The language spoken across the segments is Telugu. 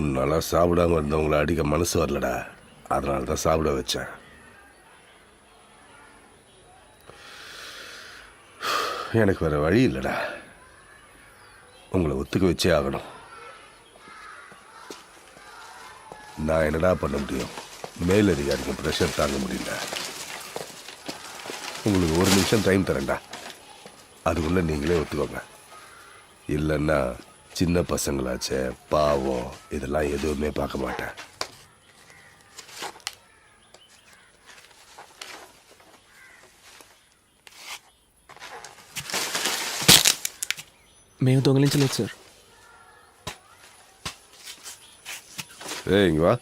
மூணு சாப்பிடாம இருந்தவங்கள அடிக்க மனசு வரலடா. அதனால தான் சாப்பிட வச்சேன். எனக்கு வேற வழி இல்லைடா. உங்களை ஒத்துக்க வச்சே ஆகணும். நான் என்னடா பண்ண முடியும்? மேலதிகாரிக்கு ப்ரெஷர் தாங்க முடியல. உங்களுக்கு ஒரு நிமிஷம் டைம் தரேன்டா. அதுக்குள்ளே நீங்களே ஒத்துக்கோங்க. இல்லைன்னா சின்ன பசங்களாச்சே பாவம் இதெல்லாம் எதுவுமே பார்க்க மாட்டேன் మేము దొంగలించలేదు సార్ ஏய் இங்க வா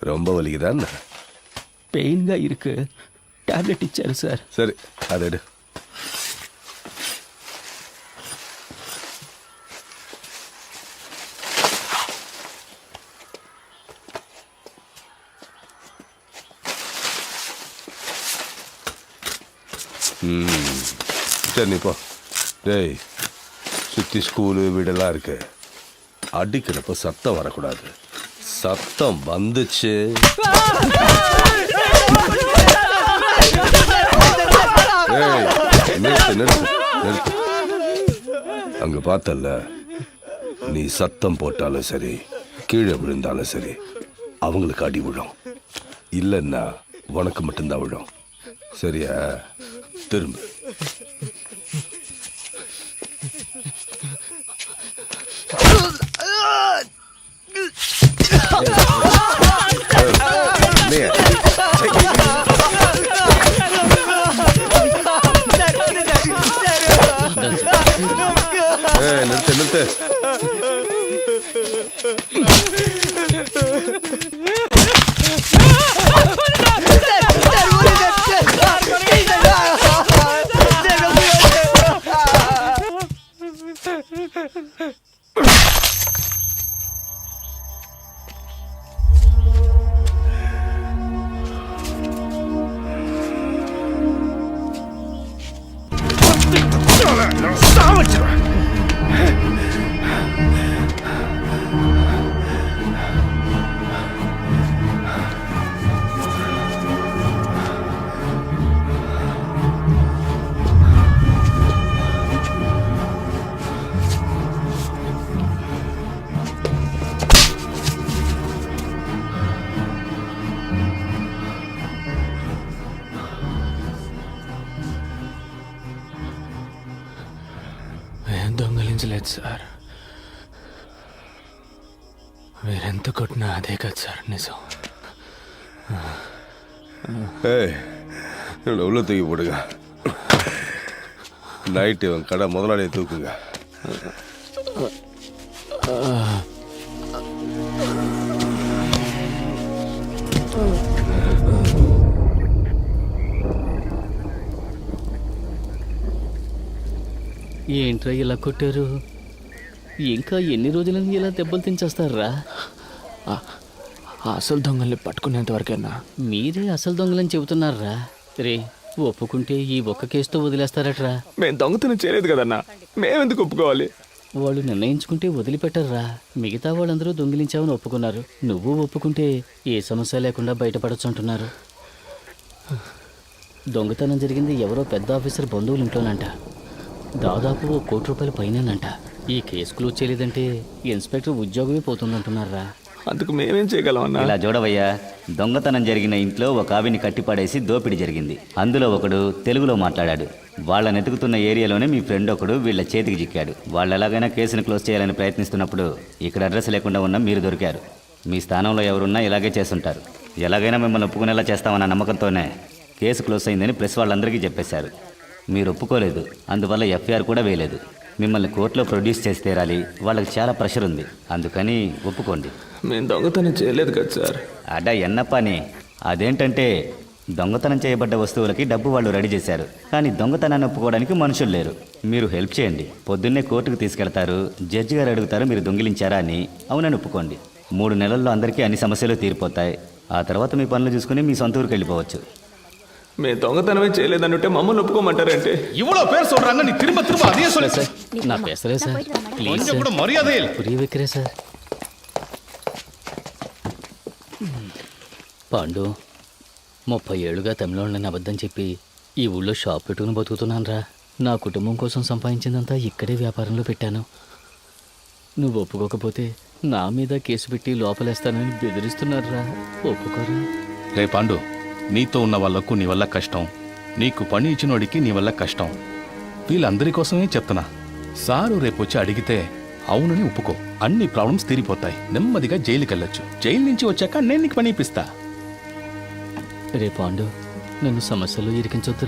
ரொம்ப வலிக்குதா என்ன పెయిన్గా ఇరుకు టాబ్లెట్ ఇచ్చారు సార్ சரி அதை எடு ம். சரி நீ போ டேய் சுற்றி ஸ்கூலு வீடெல்லாம் இருக்கு. அடிக்கிறப்ப சத்தம் வரக்கூடாது. சத்தம் வந்துச்சு. ஏய், நிறுத்து நிறுத்து நிறுத்து. அங்க பார்த்தல்ல நீ சத்தம் போட்டாலும் சரி கீழே விழுந்தாலும் சரி அவங்களுக்கு அடி விழும். இல்லைன்னா உனக்கு மட்டும்தான் விழும். சரியா? isterim. നിർത്ത് നിർത്ത് Hunter. நிறுத்து ఏం దొంగలించలేదు సార్ మీరెంత కొట్టినా అదే కదా సార్ నిజం ஏய் இவனை உள்ள தூக்கி போடுங்க நைட்டு இவன் கடை முதலாளியை தூக்குங்க ఏంట్రా ఇలా కొట్టారు? ఇంకా ఎన్ని రోజులని ఇలా దెబ్బలు తించేస్తారా ఆ అసలు దొంగల్ని పట్టుకునేంత వరకైనా. మీరే అసలు దొంగలని చెబుతున్నారా? రే ఒప్పుకుంటే ఈ ఒక్క కేసుతో వదిలేస్తారట్రా. మేము దొంగతనం చేయలేదు కదన్నా. మేమెందుకు ఒప్పుకోవాలి? వాళ్ళు నిర్ణయించుకుంటే వదిలిపెట్టర్రా. మిగతా వాళ్ళందరూ దొంగిలించామని ఒప్పుకున్నారు. నువ్వు ఒప్పుకుంటే ఏ సమస్య లేకుండా బయటపడచ్చు అంటున్నారు. దొంగతనం జరిగింది ఎవరో పెద్ద ఆఫీసర్ బంధువులు ఇంట్లోనంట. దాదాపు ఓ కోటి రూపాయల పైనేనంట. ఈ కేసు క్లోజ్ చేయలేదంటే ఇన్స్పెక్టర్ ఉద్యోగమే పోతుందంటున్నారా? అందుకు మేమేం చేయగలం అన్నా? ఇలా చూడవయ్యా దొంగతనం జరిగిన ఇంట్లో ఒక ఆవిని కట్టిపడేసి దోపిడీ జరిగింది. అందులో ఒకడు తెలుగులో మాట్లాడాడు. వాళ్ళని ఎతుకుతున్న ఏరియాలోనే మీ ఫ్రెండ్ ఒకడు వీళ్ళ చేతికి చిక్కాడు వాళ్ళు ఎలాగైనా కేసును క్లోజ్ చేయాలని ప్రయత్నిస్తున్నప్పుడు ఇక్కడ అడ్రస్ లేకుండా ఉన్న మీరు దొరికారు. మీ స్థానంలో ఎవరున్నా ఇలాగే చేస్తుంటారు. ఎలాగైనా మిమ్మల్ని ఒప్పుకునేలా చేస్తామన్న నమ్మకంతోనే కేసు క్లోజ్ అయిందని ప్రెస్ వాళ్ళందరికీ చెప్పేశారు. మీరు ఒప్పుకోలేదు. అందువల్ల ఎఫ్ఐఆర్ కూడా వేయలేదు. మిమ్మల్ని కోర్టులో ప్రొడ్యూస్ చేసి తీరాలి. వాళ్ళకి చాలా ప్రెషర్ ఉంది. అందుకని ఒప్పుకోండి. మేము దొంగతనం చేయలేదు కదా సార్. అడ్డా ఎన్న పని అదేంటంటే దొంగతనం చేయబడ్డ వస్తువులకి డబ్బు వాళ్ళు రెడీ చేశారు. కానీ దొంగతనాన్ని ఒప్పుకోవడానికి మనుషులు లేరు. మీరు హెల్ప్ చేయండి. పొద్దున్నే కోర్టుకు తీసుకెళ్తారు. జడ్జి గారు అడుగుతారు మీరు దొంగిలించారా అని. అవునని ఒప్పుకోండి. మూడు నెలల్లో అందరికీ అన్ని సమస్యలు తీరిపోతాయి. ఆ తర్వాత మీ పనులు చూసుకుని మీ సొంత ఊరికి వెళ్ళిపోవచ్చు. మేము దొంగతనమే చేయలేదనుంటే మమ్మల్ని ఒప్పుకోమంటారంటే இவ்வளோ பேர் சொல்றாங்க நீ திரும்ப திரும்ப அதையே சொல்லு సార్ నా పెసరే సార్ ప్లీజ్ கொஞ்சம் సార్ கூட மரியாதை இல்லை పురి విక్రే సార్ పాండు ముప్పై ఏళ్ళుగా తమిళనాడుని అబద్ధం చెప్పి ఈ ఊళ్ళో షాప్ పెట్టుకుని బతుకుతున్నాను రా నా కుటుంబం కోసం సంపాదించిందంతా ఇక్కడే వ్యాపారంలో పెట్టాను నువ్వు ఒప్పుకోకపోతే నా మీద కేసు పెట్టి లోపలేస్తానని బెదిరిస్తున్నారా ఒప్పుకోరా రే పాండు నీతో ఉన్న వాళ్ళకు నీ వల్ల కష్టం. నీకు పని ఇచ్చినోడికి నీ వల్ల కష్టం. వీళ్ళందరి కోసమే చెప్తున్నా. సారు రేపు వచ్చి అడిగితే అవునని ఒప్పుకో. అన్ని ప్రాబ్లమ్స్ తీరిపోతాయి. నెమ్మదిగా జైలుకి వెళ్ళొచ్చు జైలు నుంచి వచ్చాక నేను నీకు పని ఇప్పిస్తా. రే పాండు నన్ను సమస్యలు ఇరికించొద్దురా.